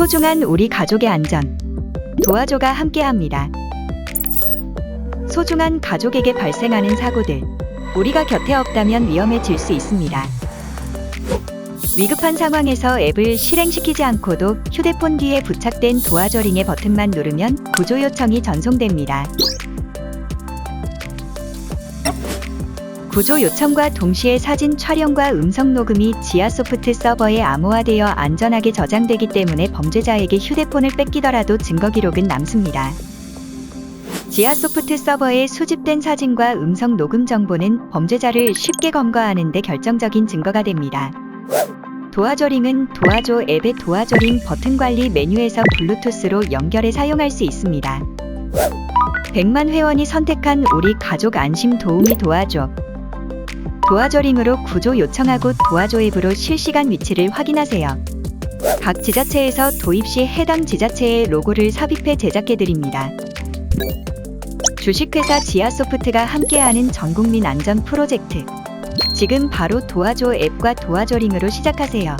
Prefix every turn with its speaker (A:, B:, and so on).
A: 소중한 우리 가족의 안전. 도와줘가 함께합니다. 소중한 가족에게 발생하는 사고들. 우리가 곁에 없다면 위험해질 수 있습니다. 위급한 상황에서 앱을 실행시키지 않고도 휴대폰 뒤에 부착된 도와줘 링의 버튼만 누르면 구조 요청이 전송됩니다. 구조 요청과 동시에 사진 촬영과 음성 녹음이 지아소프트 서버에 암호화되어 안전하게 저장되기 때문에 범죄자에게 휴대폰을 뺏기더라도 증거 기록은 남습니다. 지아소프트 서버에 수집된 사진과 음성 녹음 정보는 범죄자를 쉽게 검거하는 데 결정적인 증거가 됩니다. 도와줘링은 도와줘 앱의 도와줘링 버튼 관리 메뉴에서 블루투스로 연결해 사용할 수 있습니다. 100만 회원이 선택한 우리 가족 안심 도우미 도와줘. 도와줘링으로 구조 요청하고 도와줘 앱으로 실시간 위치를 확인하세요. 각 지자체에서 도입 시 해당 지자체의 로고를 삽입해 제작해 드립니다. 주식회사 지아소프트가 함께하는 전국민 안전 프로젝트. 지금 바로 도와줘 앱과 도와줘 링으로 시작하세요.